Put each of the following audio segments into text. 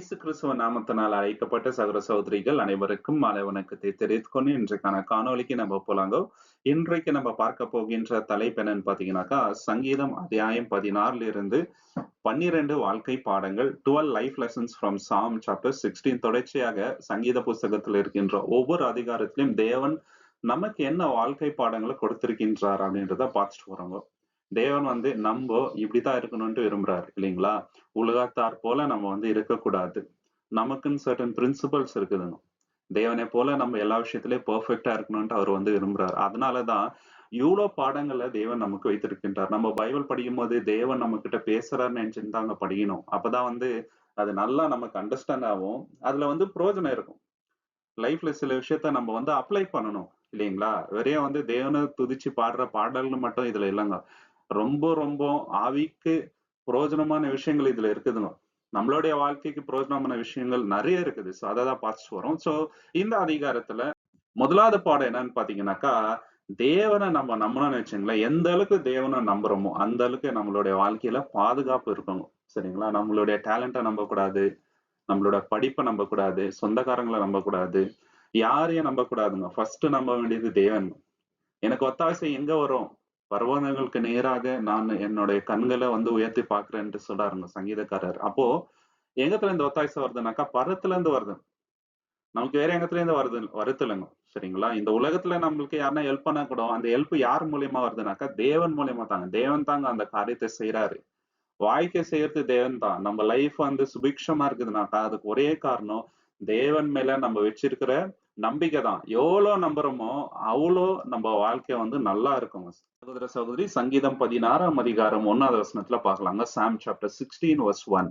இயேசு கிறிஸ்துவ நாமத்தினால் அழைக்கப்பட்ட சகர சகோதரிகள் அனைவருக்கும் மாலை வணக்கத்தை தெரிவித்துக் கொண்டு இன்றைக்கான காணொளிக்கு நம்ம போலாங்க. இன்றைக்கு நம்ம பார்க்க போகின்ற தலைப்பு என்னன்னு பாத்தீங்கன்னாக்கா சங்கீதம் அத்தியாயம் பதினாறுல இருந்து பன்னிரண்டு வாழ்க்கை பாடங்கள் twelve life lessons from Psalm chapter sixteen தொடர்ச்சியாக சங்கீத புஸ்தகத்தில் இருக்கின்ற ஒவ்வொரு அதிகாரத்திலும் தேவன் நமக்கு என்ன வாழ்க்கை பாடங்களை கொடுத்திருக்கின்றார் அப்படின்றத பார்த்துட்டு வரோங்க தேவன் வந்து நம்ம இப்படிதான் இருக்கணும்ட்டு விரும்புறாரு இல்லைங்களா? உலகத்தார் போல நம்ம வந்து இருக்கக்கூடாது. நமக்குன்னு சர்டன் பிரின்சிபல்ஸ் இருக்குதுங்க. தேவனை போல நம்ம எல்லா விஷயத்திலயும் பெர்ஃபெக்டா இருக்கணும்ட்டு அவர் வந்து விரும்புறாரு. அதனாலதான் இவ்வளோ பாடங்களை தேவன் நமக்கு வைத்திருக்கின்றார். நம்ம பைபிள் படிக்கும் போது தேவன் நம்ம கிட்ட பேசுறாருன்னு நினைச்சுட்டு தாங்க படிக்கணும். அப்பதான் வந்து அது நல்லா நமக்கு அண்டர்ஸ்டாண்ட் ஆகும். அதுல வந்து பிரயோஜனம் இருக்கும். லைஃப்ல சில விஷயத்த நம்ம வந்து அப்ளை பண்ணணும் இல்லைங்களா? வெறைய வந்து தேவனை துதிச்சு பாடுற பாடல்கள் மட்டும் இதுல இல்லைங்க. ரொம்ப ரொம்ப ஆவிக்கு பிரயோஜனமான விஷயங்கள் இதுல இருக்குதுங்க. நம்மளுடைய வாழ்க்கைக்கு பிரயோஜனமான விஷயங்கள் நிறைய இருக்குது. ஸோ அதை தான் பார்த்துட்டு வரோம். ஸோ இந்த அதிகாரத்துல முதலாவது பாடம் என்னன்னு பாத்தீங்கன்னாக்கா தேவனை நம்ம நம்பணும்னு வச்சுங்களேன் எந்த அளவுக்கு தேவனை நம்புறோமோ அந்த அளவுக்கு நம்மளுடைய வாழ்க்கையில பாதுகாப்பு இருக்கணும். சரிங்களா? நம்மளுடைய டேலண்ட்டை நம்பக்கூடாது. நம்மளோட படிப்பை நம்பக்கூடாது. சொந்தக்காரங்களை நம்பக்கூடாது. யாரையும் நம்பக்கூடாதுங்க. ஃபர்ஸ்ட் நம்ப வேண்டியது தேவன். எனக்கு ஒத்தாசை எங்க வரும்? பர்வானங்களுக்கு நேராக நான் என்னுடைய கண்களை வந்து உயர்த்தி பாக்குறேன்ட்டு சொல்றாருங்க சங்கீதக்காரர். அப்போ எங்கத்துல இருந்து ஒத்தாசை வருதுனாக்கா பரத்துல இருந்து வருது. நமக்கு வேற எங்கத்துல இருந்து வருது? வருத்தலைங்க. சரிங்களா? இந்த உலகத்துல நம்மளுக்கு யாருன்னா ஹெல்ப் பண்ண கூட அந்த ஹெல்ப் யார் மூலியமா வருதுனாக்கா தேவன் மூலியமா தாங்க. தேவன் தாங்க அந்த காரியத்தை செய்யறாரு வாழ்க்கை செய்யறது தேவன் தான். நம்ம லைஃப் வந்து சுபிக்ஷமா இருக்குதுனாக்கா அதுக்கு ஒரே காரணம் தேவன் மேல நம்ம வச்சிருக்கிற நம்பிக்கை தான் எவ்வளோ நம்புறோமோ அவ்வளோ நம்ம வாழ்க்கை வந்து நல்லா இருக்கும். சகோதர சகோதரி சங்கீதம் பதினாறாம் அதிகாரம் ஒன்னாவது வசனத்துல பாக்கலாங்க Psalm chapter sixteen verse one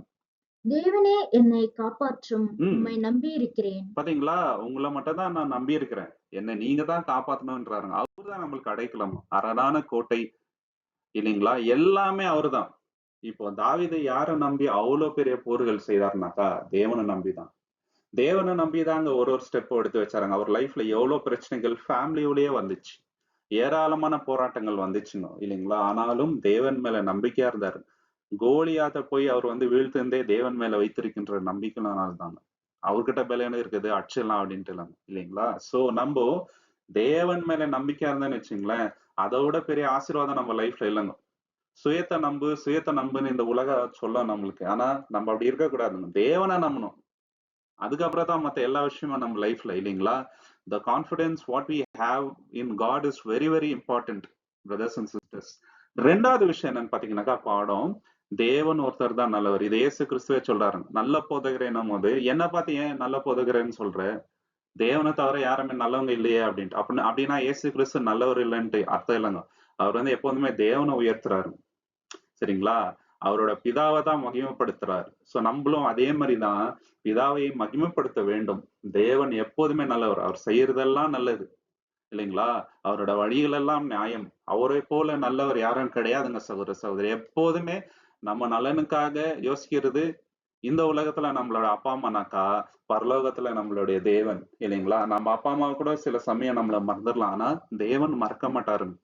தேவனே என்னை காப்பாற்றும். ம். உம்மை நம்பி இருக்கிறேன் பாத்தீங்களா? உங்களை மட்டும் தான் நான் நம்பி இருக்கிறேன் என்ன நீங்க தான் காப்பாத்தணும்ன்றாருங்க. அவர் தான் நம்மளுக்கு அடைக்கலம். அரணான கோட்டை இல்லைங்களா? எல்லாமே அவர்தான். இப்போ தாவீதை யாரை நம்பி அவ்வளவு பெரிய போர்கள் செய்தாருனாக்கா தேவனை நம்பிதான். தேவனை நம்பிதாங்க ஒரு ஒரு ஸ்டெப் எடுத்து வச்சாருங்க. அவர் லைஃப்ல எவ்வளவு பிரச்சனைகள் ஃபேமிலியோடயே வந்துச்சு. ஏராளமான போராட்டங்கள் வந்துச்சுன்னு இல்லைங்களா? ஆனாலும் தேவன் மேல நம்பிக்கையா இருந்தாரு. கோலியாத போய் அவர் வந்து வீழ்த்திருந்தே தேவன் மேல வைத்திருக்கின்ற நம்பிக்கைனால தாங்க அவர்கிட்ட பலன இருக்குது அடிச்சிடலாம் அப்படின்ட்டு இல்லாம இல்லைங்களா? சோ நம்ம தேவன் மேல நம்பிக்கையா இருந்தேன்னு வச்சுங்களேன் அதை விட பெரிய ஆசீர்வாதம் நம்ம லைஃப்ல இல்லைங்க. சுயத்தை நம்பு சுயத்தை நம்புன்னு இந்த உலக சொல்ல நம்மளுக்கு. ஆனா நம்ம அப்படி இருக்கக்கூடாதுங்க. தேவனை நம்பணும். அதுக்கப்புறம் தான் மத்த எல்லா விஷயமும் நம்ம லைஃப்ல இல்லைங்களா? The confidence what we have in God is very very important brothers and sisters ரெண்டாவது விஷயம் என்னன்னு பாத்தீங்கன்னாக்கா பாடம். தேவன் ஒருத்தர் தான் நல்லவர். இது ஏசு கிறிஸ்துவே சொல்றாரு. நல்ல போதகரேனும் போது என்ன பார்த்து ஏன் நல்ல போதகரேன்னு சொல்ற? தேவனை தவிர யாருமே நல்லவங்க இல்லையே அப்படின்ட்டு. அப்படின்னு அப்படின்னா ஏசு கிறிஸ்து நல்லவர் இல்லைன்ட்டு அர்த்தம் இல்லைங்க. அவர் வந்து எப்போதுமே தேவனை உயர்த்துறாரு. சரிங்களா? அவரோட பிதாவை தான் மகிமைப்படுத்துறாரு. சோ நம்மளும் அதே மாதிரிதான் பிதாவை மகிமைப்படுத்த வேண்டும். தேவன் எப்போதுமே நல்லவர். அவர் செய்யறதெல்லாம் நல்லது. இல்லைங்களா? அவரோட வழிகள் எல்லாம் நியாயம். அவரை போல நல்லவர் யாரும் கிடையாதுங்க சகோதர சகோதரி. எப்போதுமே நம்ம நலனுக்காக யோசிக்கிறது இந்த உலகத்துல நம்மளோட அப்பா அம்மானாக்கா பரலோகத்துல நம்மளுடைய தேவன். இல்லைங்களா? நம்ம அப்பா அம்மா கூட சில சமயம் நம்மள மறந்துடலாம். ஆனா தேவன் மறக்க மாட்டாருங்க.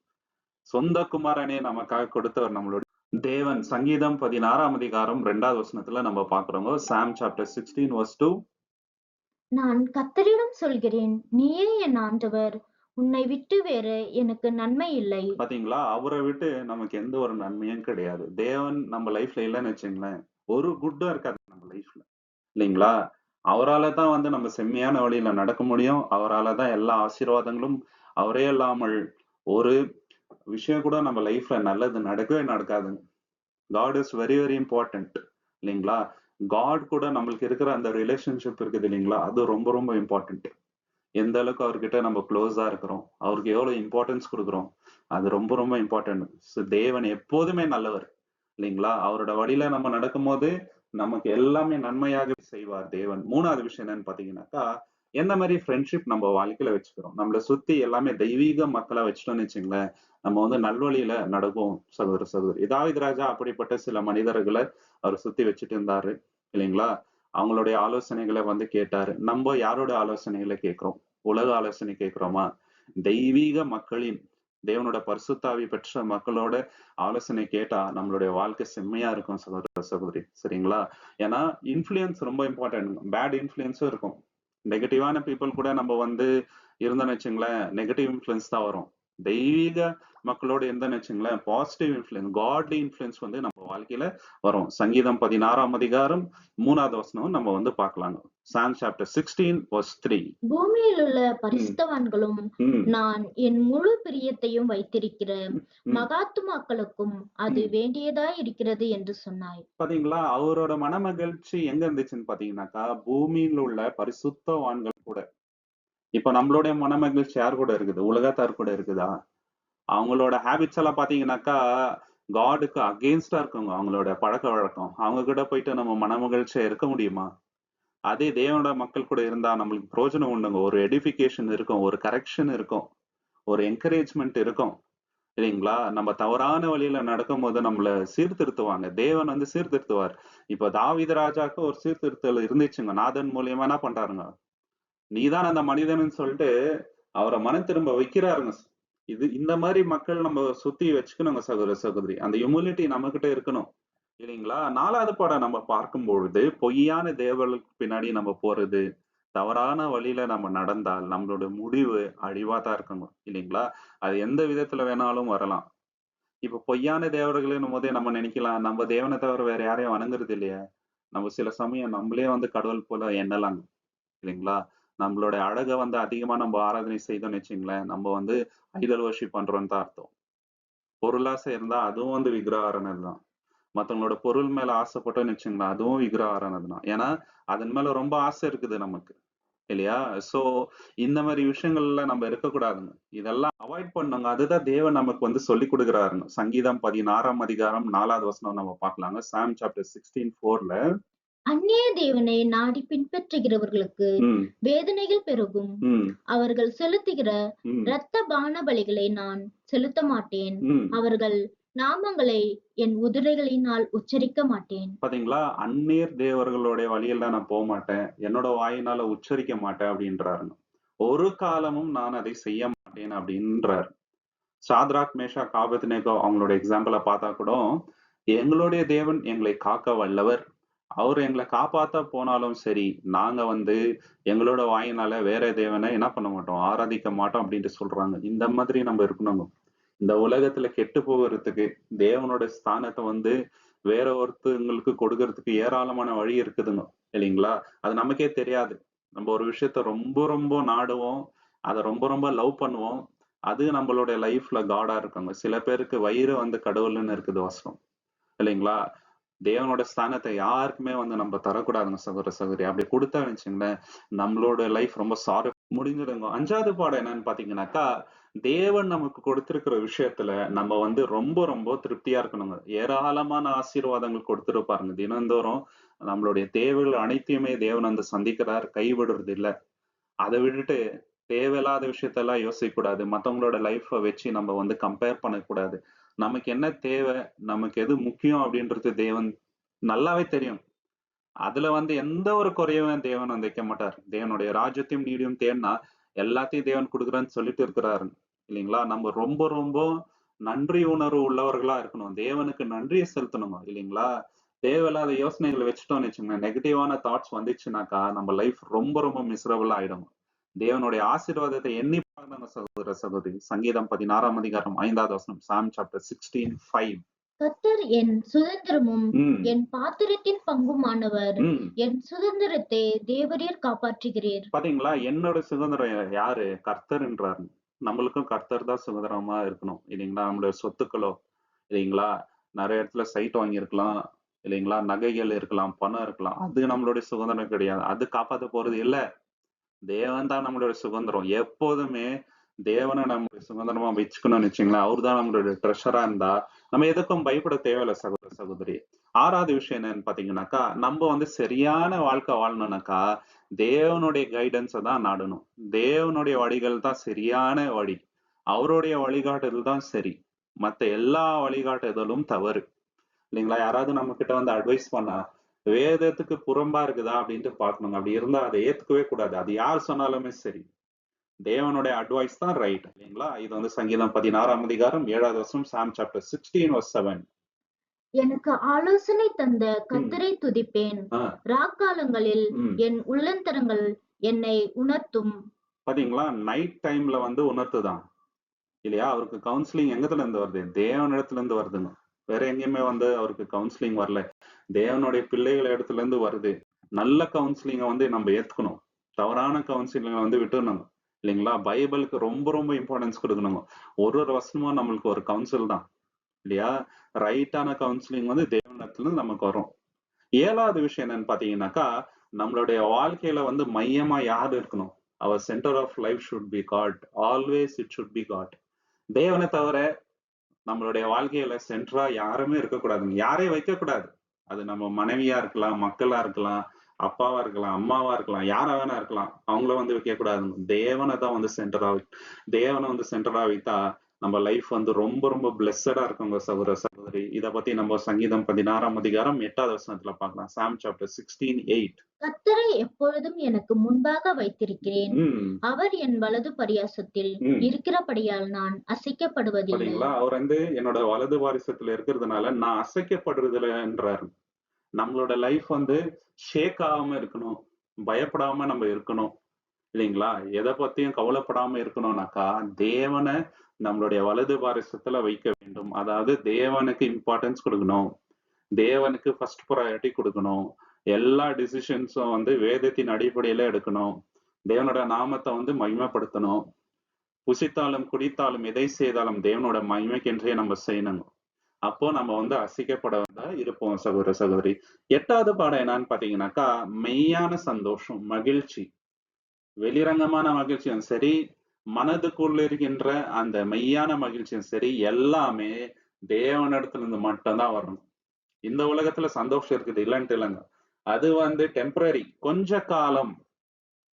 சொந்த குமாரனே நமக்காக கொடுத்தவர் நம்மளுடைய தேவன் சங்கீதம் பதினாறாம் அதிகாரம் ரெண்டாவது வசனத்துல நம்ம பாக்குறோங்க Psalm chapter sixteen verse two நான் கத்தரிடம் சொல்கிறேன் நீயே என் ஆண்டவர். உன்னை விட்டு வேறு எனக்கு நன்மை இல்லை. பாத்தீங்களா? அவரை விட்டு நமக்கு எந்த ஒரு நன்மையும் கிடையாது. தேவன் நம்ம லைஃப்ல இல்லைன்னு வச்சுங்களேன். ஒரு குட்டும் இருக்காது நம்ம லைஃப்ல இல்லைங்களா? அவரால தான் வந்து நம்ம செம்மையான வழியில நடக்க முடியும். அவரால தான் எல்லா ஆசீர்வாதங்களும் அவரே இல்லாமல் ஒரு விஷயம் கூட நம்ம லைஃப்ல நல்லது நடக்கவே நடக்காதுங்க. God is very very important இல்லைங்களா? காட் கூட நம்மளுக்கு இருக்கிற அந்த ரிலேஷன்ஷிப் இருக்குது இல்லைங்களா? அது ரொம்ப ரொம்ப இம்பார்ட்டன்ட் எந்த அளவுக்கு அவர்கிட்ட நம்ம க்ளோஸா இருக்கிறோம் அவருக்கு எவ்வளவு இம்பார்ட்டன்ஸ் கொடுக்குறோம் அது ரொம்ப ரொம்ப இம்பார்ட்டன்ட் ஸோ தேவன் எப்போதுமே நல்லவர் இல்லைங்களா? அவரோட வழியில நம்ம நடக்கும்போது நமக்கு எல்லாமே நன்மையாக செய்வார் தேவன். மூணாவது விஷயம் என்னன்னு பாத்தீங்கன்னாக்கா எந்த மாதிரி ஃப்ரெண்ட்ஷிப் நம்ம வாழ்க்கையில வச்சுக்கிறோம்? நம்மளை சுத்தி எல்லாமே தெய்வீக மக்களை வச்சுட்டோம்னு வச்சுங்களேன் நம்ம வந்து நல்வழியில நடக்கும் சகோதர சகோதரி. இதாவித் ராஜா அப்படிப்பட்ட சில மனிதர்களை அவர் சுத்தி வச்சுட்டு இருந்தாரு இல்லைங்களா? அவங்களுடைய ஆலோசனைகளை வந்து கேட்டாரு. நம்ம யாரோட ஆலோசனைகளை கேட்கிறோம்? உலக ஆலோசனை கேட்கிறோமா? தெய்வீக மக்களின் தேவனோட பரிசுத்தாவி பெற்ற மக்களோட ஆலோசனை கேட்டா நம்மளுடைய வாழ்க்கை செம்மையா இருக்கும் சகோதர சகோதரி. சரிங்களா? ஏன்னா இன்ஃபுளுயன்ஸ் ரொம்ப இம்பார்ட்டன்ட் பேட் இன்ஃபுளுயன்ஸும் இருக்கும். நெகட்டிவான பீப்புள் கூட நம்ம வந்து இருந்தோம்னு வச்சுங்களேன் நெகட்டிவ் இன்ஃப்ளூயன்ஸ் தான் வரும். தெய்வீக மக்களோட இருந்தோம்னு வச்சுங்களேன் பாசிட்டிவ் இன்ஃப்ளூயன்ஸ் காட்லி இன்ஃப்ளூயன்ஸ் வந்து நம்ம வாழ்க்கையில வரும். சங்கீதம் பதினாறாம் அதிகாரம் மூணாவது வசனம் நம்ம வந்து பார்க்கலாங்க. Psalm chapter sixteen verse three பூமியில் உள்ள பரிசுத்தவான்களும் நான் என் முழு பிரியத்தையும் வைத்திருக்கிற ம். மகாத்துமாக்களுக்கும் அது ம். வேண்டியதாய் இருக்கிறது என்று சொன்னாய். பாத்தீங்களா? அவரோட மனமகிழ்ச்சி எங்க இருந்துச்சுன்னு பாத்தீங்கன்னாக்கா பூமியில உள்ள பரிசுத்தவான்கள் கூட. இப்ப நம்மளுடைய மனமகிழ்ச்சி யார் கூட இருக்குது? உலகத்தார் கூட இருக்குதா? அவங்களோட ஹேபிட்ஸ் எல்லாம் பாத்தீங்கன்னாக்கா காடுக்கு அகெயின்ஸ்டா இருக்குங்க. அவங்களோட பழக்க வழக்கம். அவங்க கிட்ட போயிட்டு நம்ம மனமகிழ்ச்சியா இருக்க முடியுமா? அதே தேவனோட மக்கள் கூட இருந்தா நம்மளுக்கு பிரோஜனம் உண்டுங்க. ஒரு எடிஃபிகேஷன் இருக்கும் ஒரு கரெக்ஷன் இருக்கும் ஒரு என்கரேஜ்மெண்ட் இருக்கும். இல்லைங்களா? நம்ம தவறான வழியில நடக்கும் போது நம்மள சீர்திருத்துவாங்க. தேவன் வந்து சீர்திருத்துவார். இப்ப தாவித ராஜாக்கு ஒரு சீர்திருத்தல் இருந்துச்சுங்க. நாதன் மூலியமா என்ன பண்றாருங்க? நீதான் அந்த மனிதன்னு சொல்லிட்டு அவரை மனம் திரும்ப வைக்கிறாருங்க. இது இந்த மாதிரி மக்கள் நம்ம சுத்தி வச்சுக்கணுங்க சகோதர சகோதரி. அந்த ஹியூமிலிட்டி நம்ம கிட்ட இருக்கணும். இல்லைங்களா? நாலாவது படம் நம்ம பார்க்கும் பொழுது பொய்யான தேவர்களுக்கு பின்னாடி நம்ம போறது தவறான வழியில நம்ம நடந்தால் நம்மளோட முடிவு அழிவா தான் இருக்கணும். இல்லைங்களா? அது எந்த விதத்துல வேணாலும் வரலாம். இப்ப பொய்யான தேவர்கள்னும் போதே நம்ம நினைக்கலாம் நம்ம தேவனை தவிர வேற யாரையும் வணங்குறது இல்லையா. நம்ம சில சமயம் நம்மளே வந்து கடவுள் போல எண்ணலாங்க. இல்லைங்களா? நம்மளோட அழகை வந்து அதிகமா நம்ம ஆராதனை செய்தோம்னு வச்சுங்களேன் நம்ம வந்து ஐடல் வர்ஷிப் பண்றோம்னு தான் அர்த்தம். பொருளாசை இருந்தா அதுவும் வந்து விக்கிரக தான். மத்தவங்களோட பொருள் மேல ஆசைப்பட்டோம்னு வச்சுங்களேன் அதுவும் விக்கிரக தான். ஏன்னா அதன் மேல ரொம்ப ஆசை இருக்குது நமக்கு இல்லையா? சோ இந்த மாதிரி விஷயங்கள்ல நம்ம இருக்கக்கூடாதுங்க. இதெல்லாம் அவாய்ட் பண்ணுங்க அதுதான் தேவன் நமக்கு வந்து சொல்லி கொடுக்குறாருங்க. சங்கீதம் பதினாறாம் அதிகாரம் நாலாவது வசனம் நம்ம பார்க்கலாங்க. சாம் சாப்டர் சிக்ஸ்டீன் ஃபோர்ல அந்நிய தேவனை நாடி பின்பற்றுகிறவர்களுக்கு ம். வேதனைகள் பெருகும். ம். அவர்கள் செலுத்துகிற ம். இரத்த பான பலிகளை நான் செலுத்த மாட்டேன். ம். அவர்கள் நாமங்களை என் உதிரைகளினால் உச்சரிக்க மாட்டேன். பாத்தீங்களா? அந்நீர் தேவர்களுடைய வழியில நான் போக மாட்டேன் என்னோட வாயினால உச்சரிக்க மாட்டேன் அப்படின்றாருங்க. ஒரு காலமும் நான் அதை செய்ய மாட்டேன் அப்படின்றாரு. சாத்ராக் மேஷா காபத்னேகோ அவங்களோட எக்ஸாம்பிளை பார்த்தா கூட எங்களுடைய தேவன் எங்களை காக்க வல்லவர். அவர் எங்களை காப்பாத்த போனாலும் சரி நாங்க வந்து எங்களோட வாயினால வேற தேவனை என்ன பண்ண மாட்டோம் ஆராதிக்க மாட்டோம் அப்படின்ட்டு சொல்றாங்க. இந்த மாதிரி நம்ம இருக்கணுங்க. இந்த உலகத்துல கெட்டு போகிறதுக்கு தேவனோட ஸ்தானத்தை வந்து வேற ஒருத்தங்களுக்கு கொடுக்கறதுக்கு ஏராளமான வழி இருக்குதுங்க. இல்லைங்களா? அது நமக்கே தெரியாது. நம்ம ஒரு விஷயத்த ரொம்ப ரொம்ப நாடுவோம் அதை ரொம்ப ரொம்ப லவ் பண்ணுவோம். அது நம்மளோட லைஃப்ல காடா இருக்குங்க. சில பேருக்கு வயிறு வந்து கடவுள்னு இருக்குது வசனம். இல்லைங்களா? தேவனோட ஸ்தானத்தை யாருக்குமே வந்து நம்ம தரக்கூடாதுங்க சகோதர சகோதரி. அப்படி கொடுத்தா வச்சுங்களேன் நம்மளோட லைஃப் ரொம்ப சாரி முடிஞ்சிடுங்க. அஞ்சாவது பாடம் என்னன்னு பாத்தீங்கன்னாக்கா தேவன் நமக்கு கொடுத்திருக்கிற விஷயத்துல நம்ம வந்து ரொம்ப ரொம்ப திருப்தியா இருக்கணுங்க. ஏராளமான ஆசீர்வாதங்கள் கொடுத்துருப்பாருங்க. தினந்தோறும் நம்மளுடைய தேவைகள் அனைத்தையுமே தேவன் வந்து சந்திக்கிறார் கைவிடுறது இல்ல அதை விட்டுட்டு தேவையில்லாத விஷயத்தெல்லாம் யோசிக்க கூடாது மத்தவங்களோட லைஃப்பை வச்சு நம்ம வந்து கம்பேர் பண்ணக்கூடாது. நமக்கு என்ன தேவை நமக்கு எது முக்கியம் அப்படின்றது தேவன் நல்லாவே தெரியும். அதுல வந்து எந்த ஒரு குறையும் தேவன் வந்து வைக்க மாட்டார். தேவனுடைய ராஜ்யத்தையும் நீடியும் தேடினா எல்லாத்தையும் தேவன் கொடுக்குறான்னு சொல்லிட்டு இருக்கிறாரு. இல்லைங்களா? நம்ம ரொம்ப ரொம்ப நன்றி உணர்வு உள்ளவர்களா இருக்கணும். தேவனுக்கு நன்றியை செலுத்தணுமா? இல்லைங்களா? தேவையில்லாத யோசனைகளை வச்சுட்டோம்னு வச்சுக்கோங்க நெகட்டிவான தாட்ஸ் வந்துச்சுனாக்கா நம்ம லைஃப் ரொம்ப ரொம்ப மிஸ்ரபிள் ஆயிடும். தேவனுடைய ஆசீர்வாதத்தை எண்ணி பார்க்கணும் சகோதர சகோதரி சங்கீதம் பதினாறாம் அதிகாரம் ஐந்தாவது வசனம் சாம் சாப்டர் சிக்ஸ்டீன் ஃபைவ் கர்த்தர் என் சுதந்திரமும் என் பாத்திரத்தின் பங்குமானவர். என் சுதந்திரத்தை தேவரீர் காப்பாற்றுகிறீர். பாத்தீங்களா? என்னோட சுதந்திரம் யாரு? கர்த்தர்ன்றாரு நம்மளுக்கும் கர்த்தர் தான் சுதந்திரமா இருக்கணும். இல்லைங்களா? நம்மளோட சொத்துக்களோ இல்லைங்களா? நிறைய இடத்துல சைட் வாங்கியிருக்கலாம். இல்லைங்களா? நகைகள் இருக்கலாம் பணம் இருக்கலாம். அது நம்மளுடைய சுதந்திரம் கிடையாது. அது காப்பாத்த போறது இல்ல. தேவன் தான் நம்மளுடைய சுதந்திரம். எப்போதுமே தேவனை நம்ம சுதந்திரமா வச்சுக்கணும்னு வச்சுங்களேன் அவர் தான் நம்மளுடைய ட்ரெஷரா இருந்தா நம்ம எதுக்கும் பயப்பட தேவையில்ல சகோதர சகோதரி. ஆறாவது விஷயம் என்னன்னு பாத்தீங்கன்னாக்கா நம்ம வந்து சரியான வாழ்க்கை வாழணும்னாக்கா தேவனுடைய கைடன்ஸை தான் நாடணும். தேவனுடைய வழிகள் தான் சரியான வழி. அவருடைய வழிகாட்டுதல் தான் சரி. மத்த எல்லா வழிகாட்டுதலும் தவறு. இல்லைங்களா? யாராவது நம்ம கிட்ட வந்து அட்வைஸ் பண்ணா வேதத்துக்கு புறம்பா இருக்குதா அப்படின்ட்டு பார்க்கணுங்க. அப்படி இருந்தா அதை ஏத்துக்கவே கூடாது. அது யார் சொன்னாலுமே சரி. தேவனுடைய அட்வைஸ் தான் ரைட் இல்லைங்களா? இது வந்து சங்கீதம் பதினாறாம் அதிகாரம் ஏழாவது வருஷம் Psalm chapter sixteen verse seven எனக்கு ஆலோசனை தந்த கத்தரை துதிப்பேன். ராக்காலங்களில் என் உள்ளந்தரங்கள் என்னை உணர்த்தும். பாத்தீங்களா? நைட் டைம்ல வந்து உணர்த்துதான். இல்லையா? அவருக்கு கவுன்சிலிங் எங்கத்துல இருந்து வருது? தேவனிடத்துல இருந்து வருதுங்க. வேற எங்கேயுமே வந்து அவருக்கு கவுன்சிலிங் வரல. தேவனுடைய பிள்ளைகள் இடத்துல இருந்து வருது. நல்ல கவுன்சிலிங்கை வந்து நம்ம ஏத்துக்கணும். தவறான கவுன்சிலிங்கை வந்து விட்டுருணும் இல்லைங்களா? பைபிளுக்கு ரொம்ப ரொம்ப இம்பார்ட்டன்ஸ் கொடுக்கணுங்க. ஒரு ஒரு வருஷமும் நம்மளுக்கு ஒரு கவுன்சில் தான். இல்லையா? ரைட்டான கவுன்சிலிங் வந்து தேவனத்துல இருந்து நமக்கு வரும். ஏழாவது விஷயம் என்னன்னு பாத்தீங்கன்னாக்கா நம்மளுடைய வாழ்க்கையில வந்து மையமா யார் இருக்கணும்? அவர் centre of life should be God always it should be God தேவனை தவிர நம்மளுடைய வாழ்க்கையில சென்ட்ரா யாருமே இருக்கக்கூடாதுங்க. யாரையும் வைக்கக்கூடாது. அது நம்ம மனைவியா இருக்கலாம் மக்களா இருக்கலாம் அப்பாவா இருக்கலாம் அம்மாவா இருக்கலாம் யாரா வேணா இருக்கலாம். அவங்கள வந்து வைக்க கூடாதுங்க தேவனை தான் வந்து சென்டரா தேவனை வந்து சென்டரா வைத்தா நம்ம லைஃப் வந்து ரொம்ப ரொம்ப பிளெஸடா இருக்குங்க சகோதர சகோதரி. இத பத்தி நம்ம சங்கீதம் பதினாறாம் அதிகாரம் எட்டாவது வசனத்துல பார்க்கலாம். சாம் சாப்டர் சிக்ஸ்டீன் எயிட் கத்தரை எப்பொழுதும் எனக்கு முன்பாக வைத்திருக்கிறேன். அவர் என் வலது பரியாசத்தில். இருக்கிறபடியால் நான் அசைக்கப்படுவதில்லை. அவர் வந்து என்னோட வலது வாரிசத்துல இருக்கிறதுனால நான் அசைக்கப்படுறதுலன்றாரு நம்மளோட லைஃப் வந்து ஷேக் ஆகாம இருக்கணும் பயப்படாம நம்ம இருக்கணும். இல்லைங்களா? எதை பத்தியும் கவலைப்படாம இருக்கணும்னாக்கா தேவனை நம்மளுடைய வலது பாரிசத்துல வைக்க வேண்டும். அதாவது தேவனுக்கு இம்பார்ட்டன்ஸ் கொடுக்கணும். தேவனுக்கு ஃபர்ஸ்ட் ப்ரையாரிட்டி கொடுக்கணும். எல்லா டிசிஷன்ஸும் வந்து வேதத்தின் அடிப்படையில எடுக்கணும். தேவனோட நாமத்தை வந்து மகிமைப்படுத்தணும். புசித்தாலும் குடித்தாலும் எதை செய்தாலும் தேவனோட மகிமைக்கென்றே நம்ம செய்யணும். அப்போ நம்ம வந்து அசைக்கப்பட இருப்போம் சகோதர சகோதரி. எட்டாவது பாடம் என்னன்னு பாத்தீங்கன்னாக்கா மெய்யான சந்தோஷம் மகிழ்ச்சி. வெளிரங்கமான மகிழ்ச்சியும் சரி மனதுக்குள்ள இருக்கின்ற அந்த மெய்யான மகிழ்ச்சியும் சரி எல்லாமே தேவனிடத்துல இருந்து மட்டும்தான் வரணும். இந்த உலகத்துல சந்தோஷம் இருக்குது இல்லைன்ட்டு இல்லைங்க. அது வந்து டெம்பரரி கொஞ்ச காலம்.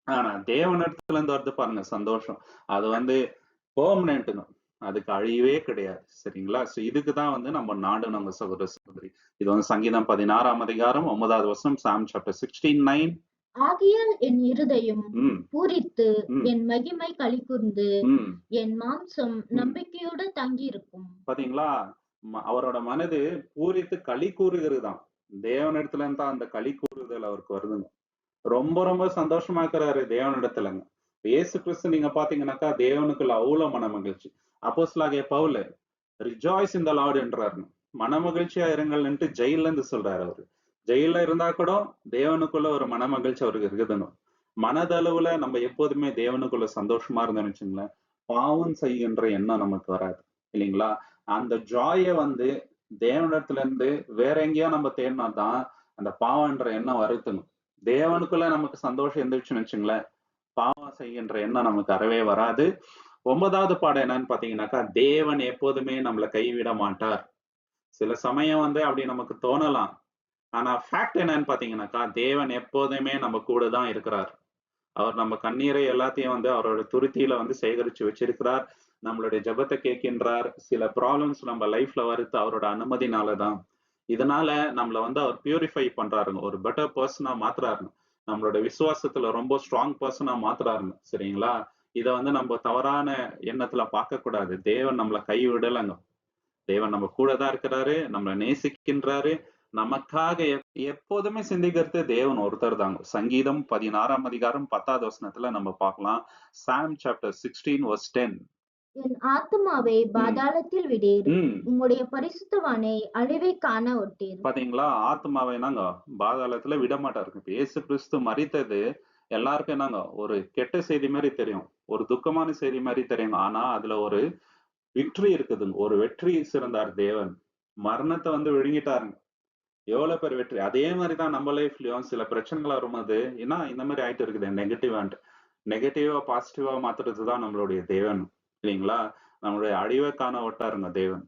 ஆனா தேவனிடத்துல இருந்து வருது பாருங்க சந்தோஷம். அது வந்து பெர்மனன்ட்டுங்க அதுக்கு அழிவே கிடையாது. சரிங்களா? சோ இதுக்குதான் வந்து நம்ம நாடு நம்ம சகோதர சகோதரி. இது வந்து சங்கீதம் பதினாறாம் அதிகாரம் ஒன்பதாவது வருஷம் சாம் சாப்டர் சிக்ஸ்டீன் நைன் ஆகையால் என் இருதயம் ம். பூரித்து ம். என் மகிமை களிகூர்ந்து ம். என் மாம்சம் நம்பிக்கையோடு தங்கி இருக்கும் பாத்தீங்களா? ம- அவரோட மனது பூரித்து களி கூறுகிறதுதான். தேவனிடத்துல இருந்து அந்த களி கூறுதல் அவருக்கு வருதுங்க. ரொம்ப ரொம்ப சந்தோஷமா இருக்கிறாரு தேவனிடத்துலங்க. இயேசு கிறிஸ்து நீங்க பாத்தீங்கன்னாக்கா தேவனுக்குள்ள அவ்வளவு மன மகிழ்ச்சி அப்போஸ்லாகிய பவுல் ரிஜாய்ஸ் இந்த லார்டுன்றாரு மன மகிழ்ச்சியா இருங்கள்ன்ட்டு ஜெயில இருந்து சொல்றாரு அவரு. ஜெயில இருந்தா கூட தேவனுக்குள்ள ஒரு மன மகிழ்ச்சி அவருக்கு இருக்குதுன்னு. மனதளவுல நம்ம எப்போதுமே தேவனுக்குள்ள சந்தோஷமா இருந்தோம்னு வச்சுங்களேன் பாவம் செய்கின்ற எண்ணம் நமக்கு வராது இல்லைங்களா? அந்த ஜாய வந்து தேவனிடத்துல இருந்து வேற எங்கேயோ நம்ம தேடினா தான் அந்த பாவம்ன்ற எண்ணம் வருத்தணும். தேவனுக்குள்ள நமக்கு சந்தோஷம் இருந்துச்சுன்னு வச்சுங்களேன் பாவம் செய்கின்ற எண்ணம் நமக்கு அறவே வராது. ஒன்பதாவது பாடம் என்னன்னு பாத்தீங்கன்னாக்கா தேவன் எப்போதுமே நம்மளை கைவிட மாட்டார். சில சமயம் வந்து அப்படி நமக்கு தோணலாம். ஆனா ஃபேக்ட் என்னன்னு பாத்தீங்கன்னாக்கா தேவன் எப்போதுமே நம்ம கூட தான் இருக்கிறார். அவர் நம்ம கண்ணீரை எல்லாத்தையும் வந்து அவரோட துருத்தியில வந்து சேகரிச்சு வச்சிருக்கிறார். நம்மளுடைய ஜெபத்தை கேட்கின்றார். சில ப்ராப்ளம்ஸ் நம்ம லைஃப்ல வருது அவரோட அனுமதினால தான். இதனால நம்மள வந்து அவர் பியூரிஃபை பண்றாருங்க. ஒரு பெட்டர் பர்சனா மாத்துறாருங்க. நம்மளோட விசுவாசத்துல ரொம்ப ஸ்ட்ராங் பர்சனா மாத்துறாருங்க. சரிங்களா? இதை வந்து நம்ம தவறான எண்ணத்துல பார்க்க கூடாது தேவன் நம்மளை கை விடலைங்க தேவன் நம்ம கூட தான் இருக்கிறாரு. நம்மளை நேசிக்கின்றாரு. நமக்காக எப்- எப்போதுமே சிந்திக்கிறது தேவன் ஒருத்தர் தாங்க சங்கீதம் பதினாறாம் அதிகாரம் பத்தாவது வசனத்துல நம்ம பார்க்கலாம். Psalm chapter sixteen verse ten என் ஆத்துமாவை பாதாளத்தில் விடீர். உம்முடைய பரிசுத்தவானை அழிவை காண ஒட்டீர். பாத்தீங்களா? ஆத்மாவை என்னங்க? பாதாளத்துல விட மாட்டாரு. இயேசு கிறிஸ்து மறித்தது எல்லாருக்கும் என்னங்க? ஒரு கெட்ட செய்தி மாதிரி தெரியும். ஒரு துக்கமான செய்தி மாதிரி தெரியும். ஆனா அதுல ஒரு விக்டரி இருக்குதுங்க. ஒரு வெற்றி சிறந்தார் தேவன். மரணத்தை வந்து விழுங்கிட்டாருங்க. எவ்வளவு பேர் வெற்றி? அதே மாதிரி தான் நம்ம லைஃப்லயும் சில பிரச்சனைகள் வரும்போது ஏன்னா இந்த மாதிரி ஆயிட்டு இருக்குது. நெகட்டிவ் நெகட்டிவா பாசிட்டிவா மாத்துறது தான் நம்மளுடைய தேவன் இல்லைங்களா? நம்மளுடைய அழிவை காண ஒட்டாருங்க தேவன்.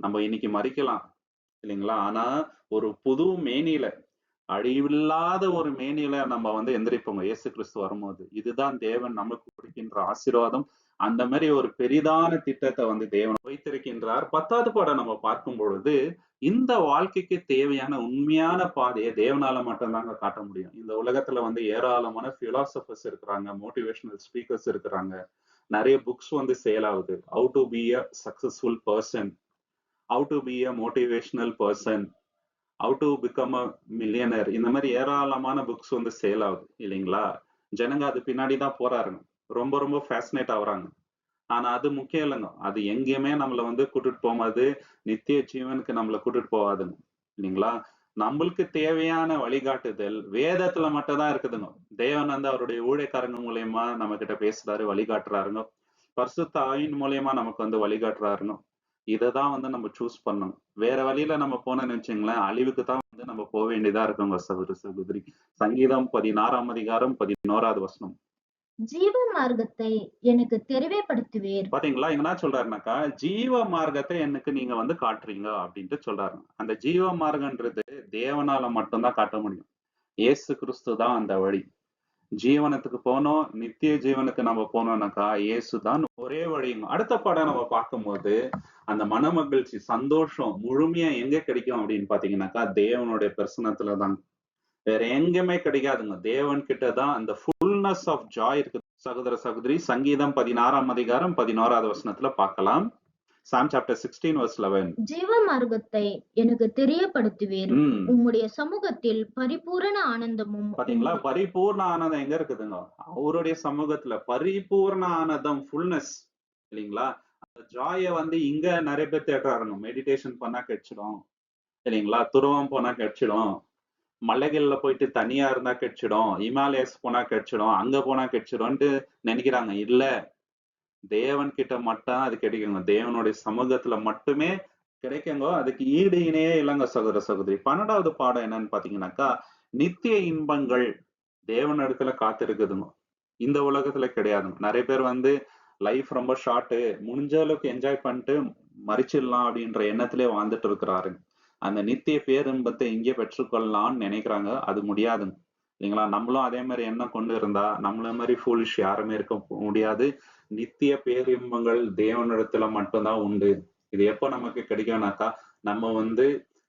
நம்ம இன்னைக்கு மறிக்கலாம் இல்லைங்களா? ஆனா ஒரு புது மேனியில அழிவில்லாத ஒரு மேனியில நம்ம வந்து எந்திரிப்போங்க இயேசு கிறிஸ்து வரும்போது. இதுதான் தேவன் நமக்கு கொடுக்கின்ற ஆசீர்வாதம். அந்த மாதிரி ஒரு பெரிதான திட்டத்தை வந்து தேவன் வைத்திருக்கின்றார். பத்தாவது பாடம் நம்ம பார்க்கும் பொழுது இந்த வாழ்க்கைக்கு தேவையான உண்மையான பாதையை தேவனால மட்டும்தாங்க காட்ட முடியும். இந்த உலகத்துல வந்து ஏராளமான பிலாசபர்ஸ் இருக்கிறாங்க மோட்டிவேஷனல் ஸ்பீக்கர்ஸ் இருக்கிறாங்க. நிறைய புக்ஸ் வந்து சேல் ஆகுது. How to be a successful person how to be a motivational person how to become a millionaire இந்த மாதிரி ஏராளமான புக்ஸ் வந்து சேல் ஆகுது இல்லைங்களா? ஜனங்க அது பின்னாடி தான் போறாருங்க ரொம்ப ரொம்ப ஃபேசினேட் ஆகுறாங்க. ஆனா அது முக்கியம் இல்லைங்க. அது எங்கேயுமே நம்மள வந்து கூட்டிட்டு போகாது. நித்திய ஜீவனுக்கு நம்மளை கூட்டிட்டு போகாதுங்க இல்லைங்களா? நம்மளுக்கு தேவையான வழிகாட்டுதல் வேதத்துல மட்டும் தான் இருக்குதுங்க. தேவன் வந்து அவருடைய ஊழியக்காரங்க மூலயமா நம்ம கிட்ட பேசுறாரு வழிகாட்டுறாருங்க. பரிசுத்த ஆயின் மூலியமா நமக்கு வந்து வழிகாட்டுறாருங்க. இதை தான் வந்து நம்ம சூஸ் பண்ணணும். வேற வழியில நம்ம போனோம்னு வச்சுங்களேன் அழிவுக்கு தான் வந்து நம்ம போக வேண்டியதா இருக்குங்க சகோதர சங்கீதம் பதினாறாம் அதிகாரம் பதினோராவது வசனம். ஜீவ மார்க்கத்தை எனக்கு தெளிவுபடுத்துவீர் பாத்தீங்களா? இங்க என்ன சொல்றாருனாக்கா ஜீவ மார்க்கத்தை எனக்கு நீங்க வந்து காட்டுறீங்க அப்படின்ட்டு சொல்றாரு அந்த ஜீவ மார்க்கன்றது தேவனால மட்டும்தான் காட்ட முடியும். இயேசு கிறிஸ்து தான் அந்த வழி. ஜீவனத்துக்கு போனோம் நித்திய ஜீவனுக்கு நம்ம போனோம்னாக்கா இயேசு தான் ஒரே வழியும். அடுத்த படம் நம்ம பார்க்கும்போது அந்த மன மகிழ்ச்சி சந்தோஷம் முழுமையா எங்க கிடைக்கும் அப்படின்னு பாத்தீங்கன்னாக்கா தேவனுடைய பிரசனத்துல தான். வேற எங்கேயுமே கிடைக்காதுங்க. தேவன் கிட்ட தான் அந்த ஃபுல்னஸ் ஆஃப் ஜாய் இருக்கு சகோதர சகோதரி சங்கீதம் பதினாறாம் அதிகாரம் பதினோராவது வசனத்துல பார்க்கலாம். Psalm chapter sixteen verse eleven ஜீவ மார்க்கத்தை எனக்கு தெரியப்படுத்துவீர். உம்முடைய சமூகத்தில் பரிபூரண ஆனந்தமும் பாத்தீங்களா? பரிபூர்ண ஆனந்தம் எங்க இருக்குதுங்க? அவருடைய சமூகத்துல பரிபூர்ண ஆனந்தம் ஃபுல்னஸ் இல்லைங்களா? ஜாய வந்து இங்க நிறைய பேர் தேடுறாருங்க. மெடிடேஷன் பண்ணா கிடைச்சிடும் இல்லைங்களா? துருவம் போனா கிடைச்சிடும் மலைகள்ல போயிட்டு தனியா இருந்தா கிடைச்சிடும் இமாலயஸ் போனா கிடைச்சிடும் அங்க போனா கிடைச்சிடும்ட்டு நினைக்கிறாங்க. இல்ல. தேவன் கிட்ட மட்டும் அது கிடைக்குங்க. தேவனுடைய சமூகத்துல மட்டுமே கிடைக்குங்க அதுக்கு ஈடு இணையே இல்லைங்க சகோதர சகோதரி. பன்னெண்டாவது பாடம் என்னன்னு பாத்தீங்கன்னாக்கா நித்திய இன்பங்கள் தேவன் இடத்துல காத்திருக்குதுங்க. இந்த உலகத்துல கிடையாதுங்க. நிறைய பேர் வந்து லைஃப் ரொம்ப ஷார்ட்டு முடிஞ்ச அளவுக்கு என்ஜாய் பண்ணிட்டு மறிச்சிடலாம் அப்படின்ற எண்ணத்திலே வாழ்ந்துட்டு இருக்கிறாருங்க. அந்த நித்திய பேரின்பத்தை இங்கே பெற்றுக்கொள்ளலாம்னு நினைக்கிறாங்க. அது முடியாதுங்க. இல்லைங்களா? நம்மளும் அதே மாதிரி எண்ணம் கொண்டு இருந்தா நம்மள மாதிரி ஃபூலிஷ் யாருமே இருக்க முடியாது. நித்திய பேரின்பங்கள் தேவனிடத்துல மட்டும்தான் உண்டு. இது எப்ப நமக்கு கிடைக்கும்னாக்கா நம்ம வந்து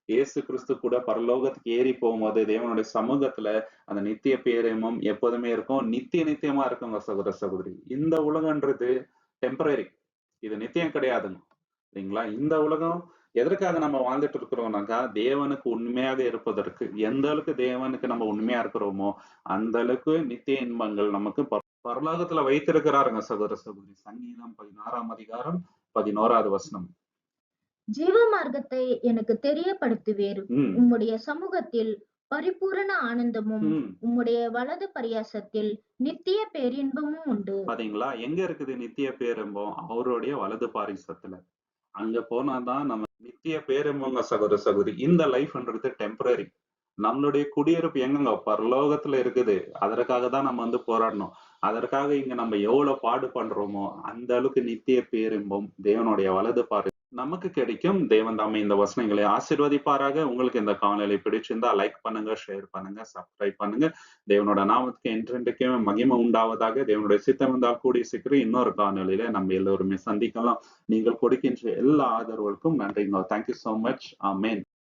இயேசு கிறிஸ்து கூட பரலோகத்துக்கு ஏறி போகும்போது தேவனுடைய சமூகத்துல அந்த நித்திய பேரின்பம் எப்போதுமே இருக்கும். நித்திய நித்தியமா இருக்குங்க சகோதர சகோதரி. இந்த உலகன்றது டெம்பரரி இது நித்தியம் கிடையாதுங்க. சரிங்களா? இந்த உலகம் எதற்காக நம்ம வாழ்ந்துட்டு இருக்கிறோம்னாக்கா தேவனுக்கு உண்மையாக இருப்பதற்கு. எந்த அளவுக்கு தேவனுக்கு நம்ம உண்மையா இருக்கிறோமோ அந்த அளவுக்கு நித்திய இன்பங்கள் நமக்கு பரலோகத்துல வைத்திருக்கிறாருங்க சகோதர சகோதரி. சங்கீதம் பதினாறாம் அதிகாரம் பதினோராவது வசனம். ஜீவ மார்க்கத்தை எனக்கு தெரியப்படுத்துவீர். உம் உம்முடைய சமூகத்தில் பரிபூரண ஆனந்தமும் உம் உம்முடைய வலது பரியாசத்தில் நித்திய பேரின்பமும் உண்டு. பாத்தீங்களா? எங்க இருக்குது நித்திய பேரம்பம் அவருடைய வலது பாரிசத்துல. அங்க போனாதான் நம்ம நித்திய பேரம்பங்க சகோதர சகோதரி. இந்த லைஃப்ன்றது டெம்பரரி நம்மளுடைய குடியிருப்பு எங்கங்க? பரலோகத்துல இருக்குது. அதற்காக தான் நம்ம வந்து போராடணும். அதற்காக இங்க நம்ம எவ்வளவு பாடு பண்றோமோ அந்த அளவுக்கு நித்திய பேரின்பம் தேவனுடைய வலது பாரு நமக்கு கிடைக்கும். தேவன் தாமே இந்த வசனங்களை ஆசிர்வதிப்பாராக. உங்களுக்கு இந்த காணொளி பிடிச்சிருந்தா லைக் பண்ணுங்க ஷேர் பண்ணுங்க சப்ஸ்கிரைப் பண்ணுங்க. தேவனோட நாமத்துக்கு என்றென்றைக்குமே மகிமை உண்டாவதாக. தேவனுடைய சித்தம் இருந்தால் கூடிய சீக்கிரம் இன்னொரு காலநிலையில நம்ம எல்லோருமே சந்திக்கலாம். நீங்கள் கொடுக்கின்ற எல்லா ஆதரவுகளுக்கும் நன்றிங்க. தேங்க்யூ சோ மச் ஆமேன்